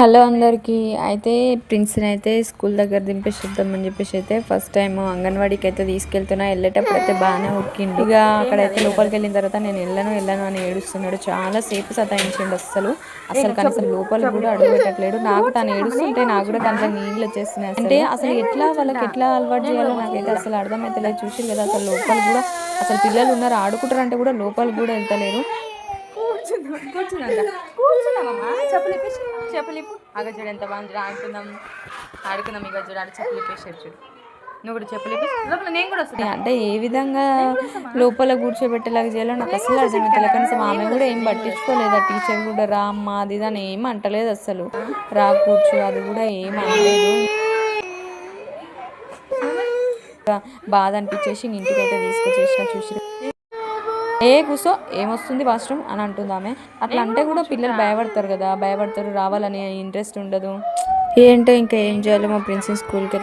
Hello అందరికీ. అయితే ప్రిన్స్ని అయితే స్కూల్ దగ్గర దింపేసిద్దామని చెప్పేసి అయితే ఫస్ట్ టైం అంగన్వాడీకి అయితే తీసుకెళ్తున్నా. వెళ్ళేటప్పుడు అయితే బాగానే ఉక్కిండు. ఇక అక్కడైతే లోపలికి వెళ్ళిన తర్వాత నేను వెళ్ళను వెళ్ళను అని ఏడుస్తున్నాడు. చాలా సేపు సతాయించిండు అస్సలు. అసలు కనీసం లోపలికి కూడా అడుగు పెట్టట్లేడు నాకు తను ఏడుస్తుంటే నాకు కూడా కనీసం నీళ్ళు వచ్చేస్తున్నాయి అంటే అసలు ఎట్లా వాళ్ళకి ఎట్లా అలవాటు చేయాలో నాకైతే అసలు అర్థమైతలేదు. చూసి కదా అసలు లోపలికి కూడా అసలు పిల్లలు ఉన్నారు ఆడుకుంటారంటే కూడా లోపలికి కూడా వెళ్తలేరు. కూర్చుందా కూర్చున్నా కూర్చున్నామమ్మా చెప్పులు ఇప్పేసి చెప్పులు ఇప్పు అగ చూడు ఎంత బాగుంది ఆడుకుందాం. ఆడుకుందాం ఇక చూడు ఆడ చెప్పులు ఇప్పేసారు చూడు. నువ్వు కూడా చెప్పులు లోపల నేను కూడా వస్తాను అంటే ఏ విధంగా లోపల కూర్చోబెట్టేలాగా చేయాలో నాకు అసలు అర్థమవుతలేదు కనీసం ఆమె కూడా ఏం పట్టించుకోలేదు? ఆ టీచర్ కూడా రా అమ్మ అది ఇది అని ఏం అంటలేదు అసలు. రా కూర్చో అది కూడా ఏం అనలేదు బాధ అనిపించేసి ఇంటికి అయితే తీసుకొచ్చేసిన చూసి ఏ కూసో ఏమొస్తుంది వాష్రూమ్ అని అంటుంది ఆమె అట్లా అంటే కూడా పిల్లలు భయపడతారు కదా భయపడతారు రావాలని ఇంట్రెస్ట్ ఉండదు. ఏంటో ఇంకా ఏం చేయాలి మా ప్రిన్సెస్ స్కూల్కి